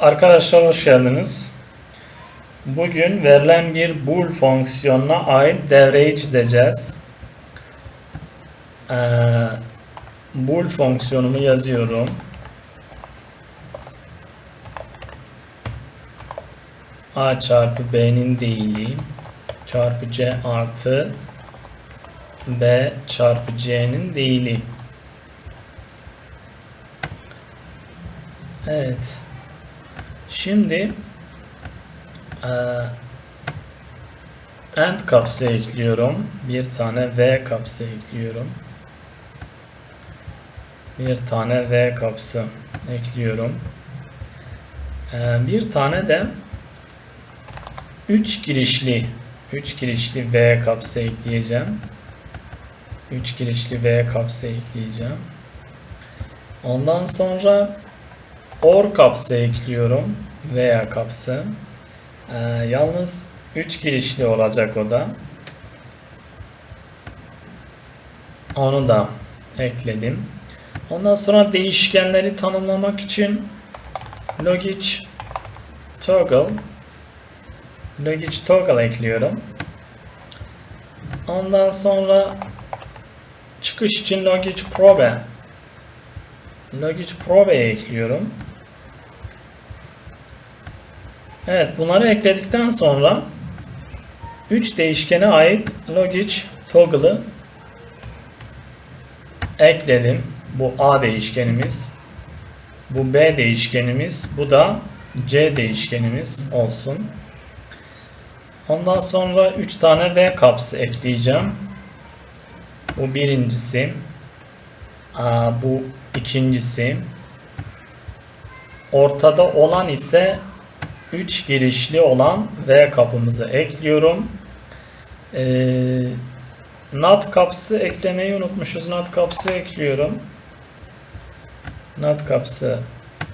Arkadaşlar hoş geldiniz. Bugün verilen bir bool fonksiyonuna ait devreyi çizeceğiz. Ee, bool fonksiyonumu yazıyorum. A çarpı B'nin değili çarpı C artı B çarpı C'nin değili. Evet. Şimdi eee end kapsı ekliyorum. Bir tane V kapsı ekliyorum. Bir tane V kapsı ekliyorum. Eee, bir tane de 3 girişli 3 girişli V kapsı ekleyeceğim. 3 girişli V kapsı ekleyeceğim. Ondan sonra OR kapsı ekliyorum veya kapsı. Ee, yalnız 3 girişli olacak o da. Onu da ekledim. Ondan sonra değişkenleri tanımlamak için logic toggle logic toggle ekliyorum. Ondan sonra çıkış için logic probe logic probe'ye ekliyorum. Evet bunları ekledikten sonra 3 değişkene ait logic toggle'ı ekledim. Bu A değişkenimiz. Bu B değişkenimiz. Bu da C değişkenimiz olsun. Ondan sonra 3 tane V kapsı ekleyeceğim. Bu birincisi. Bu ikincisi. Ortada olan ise 3 girişli olan V kapımızı ekliyorum. Ee, NAT kapsı eklemeyi unutmuşuz. NAT kapsı ekliyorum. NAT kapsı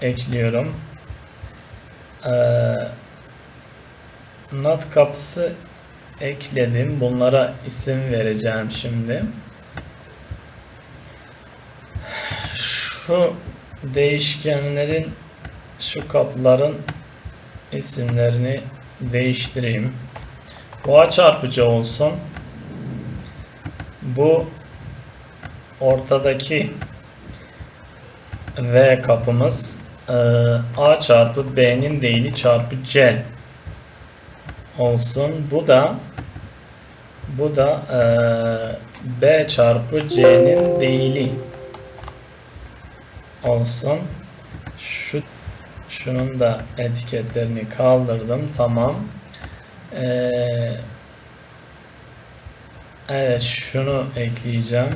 ekliyorum. Ee, NAT kapsı ekledim. Bunlara isim vereceğim şimdi. Şu değişkenlerin şu kapların isimlerini değiştireyim. Bu A çarpıcı olsun. Bu ortadaki V kapımız e, A çarpı B'nin değili çarpı C olsun. Bu da bu da e, B çarpı C'nin değili olsun. Şu şunun da etiketlerini kaldırdım. Tamam. Ee, evet şunu ekleyeceğim.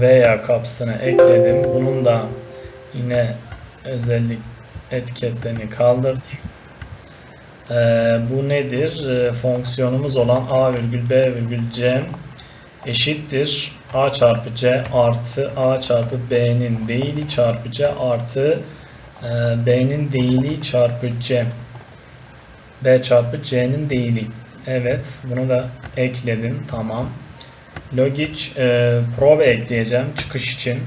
Veya kapsına ekledim. Bunun da yine özellik etiketlerini kaldırdım. Ee, bu nedir? Ee, fonksiyonumuz olan a virgül b virgül c eşittir. A çarpı c artı a çarpı b'nin değili çarpı c artı e, b'nin değili çarpı c. B çarpı c'nin değili. Evet bunu da ekledim. Tamam. Logic e, probe ekleyeceğim çıkış için.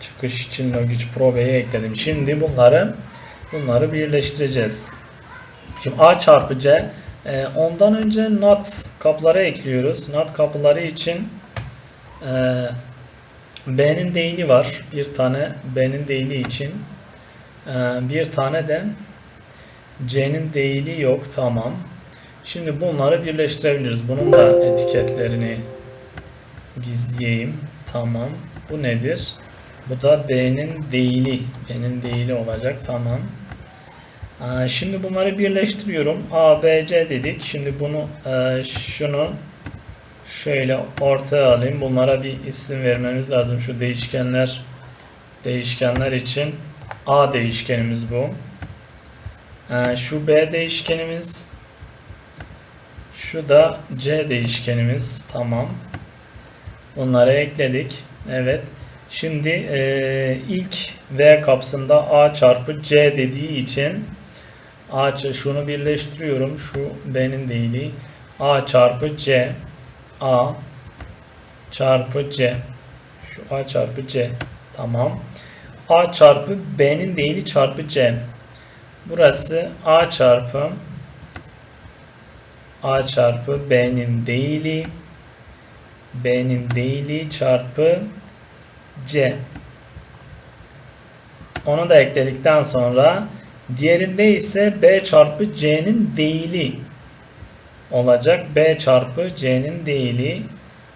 Çıkış için logic probe'yi ekledim. Şimdi bunları bunları birleştireceğiz. Şimdi a çarpı c e, ondan önce NOT kapıları ekliyoruz. NOT kapıları için e, B'nin değili var. Bir tane B'nin değili için. E, bir tane de C'nin değili yok. Tamam. Şimdi bunları birleştirebiliriz. Bunun da etiketlerini gizleyeyim. Tamam. Bu nedir? Bu da B'nin değili. B'nin değili olacak. Tamam. Ee, Şimdi bunları birleştiriyorum. A, B, C dedik. Şimdi bunu e, şunu şöyle ortaya alayım. Bunlara bir isim vermemiz lazım. Şu değişkenler değişkenler için A değişkenimiz bu. Ee, Şu B değişkenimiz şu da C değişkenimiz. Tamam. Bunları ekledik. Evet. Şimdi e, ilk V kapsında A çarpı C dediği için A şunu birleştiriyorum. Şu B'nin değili. A çarpı C. A çarpı C. Şu A çarpı C. Tamam. A çarpı B'nin değili çarpı C. Burası A çarpı A çarpı B'nin değili B'nin değili çarpı C. Onu da ekledikten sonra diğerinde ise B çarpı C'nin değili olacak. B çarpı C'nin değili.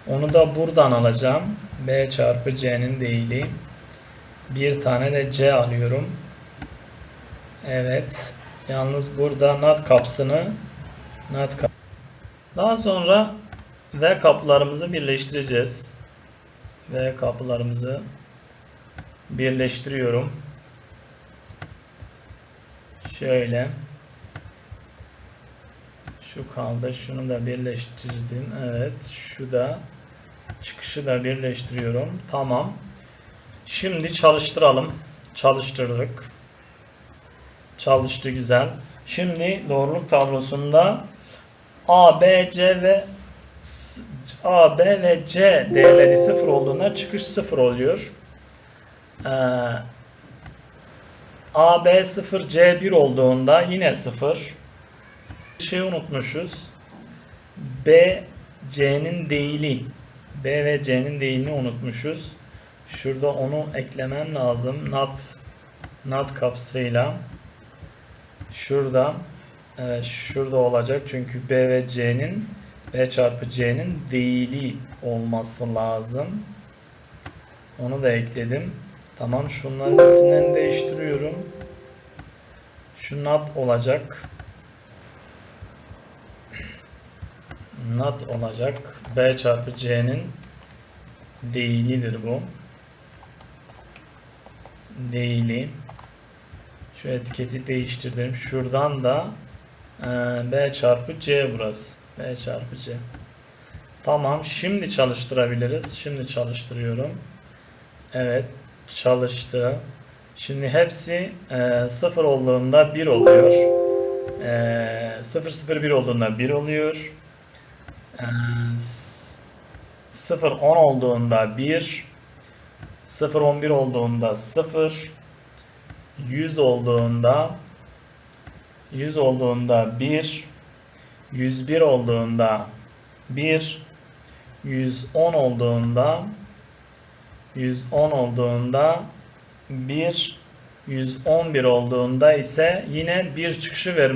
Onu da buradan alacağım. B çarpı C'nin değili. Bir tane de C alıyorum. Evet. Yalnız burada not kapsını not kap Daha sonra V kapılarımızı birleştireceğiz. V kapılarımızı birleştiriyorum. Şöyle. Şu kaldı. Şunu da birleştirdim. Evet. Şu da çıkışı da birleştiriyorum. Tamam. Şimdi çalıştıralım. Çalıştırdık. Çalıştı güzel. Şimdi doğruluk tablosunda A, B, C ve A, B ve C değerleri sıfır olduğunda çıkış sıfır oluyor. Ee, A, B 0, C 1 olduğunda yine 0. Bir şey unutmuşuz. B, C'nin değili. B ve C'nin değilini unutmuşuz. Şurada onu eklemem lazım. Not, not kapsıyla. Şurada. Evet, şurada olacak. Çünkü B ve C'nin B çarpı C'nin değili olması lazım. Onu da ekledim. Tamam şunların isimlerini değiştiriyorum. Şu not olacak. Not olacak. B çarpı C'nin değilidir bu. Değili. Şu etiketi değiştirdim. Şuradan da e, B çarpı C burası. B çarpı C. Tamam. Şimdi çalıştırabiliriz. Şimdi çalıştırıyorum. Evet. Çalıştı. Şimdi hepsi e, 0 olduğunda 1 oluyor. E, 0 0 1 olduğunda 1 oluyor. E, 0 10 olduğunda 1. 0 11 olduğunda 0. 100 olduğunda 100 olduğunda 1. 101 olduğunda 1. 110 olduğunda 110 olduğunda 1 111 olduğunda ise yine bir çıkışı vermek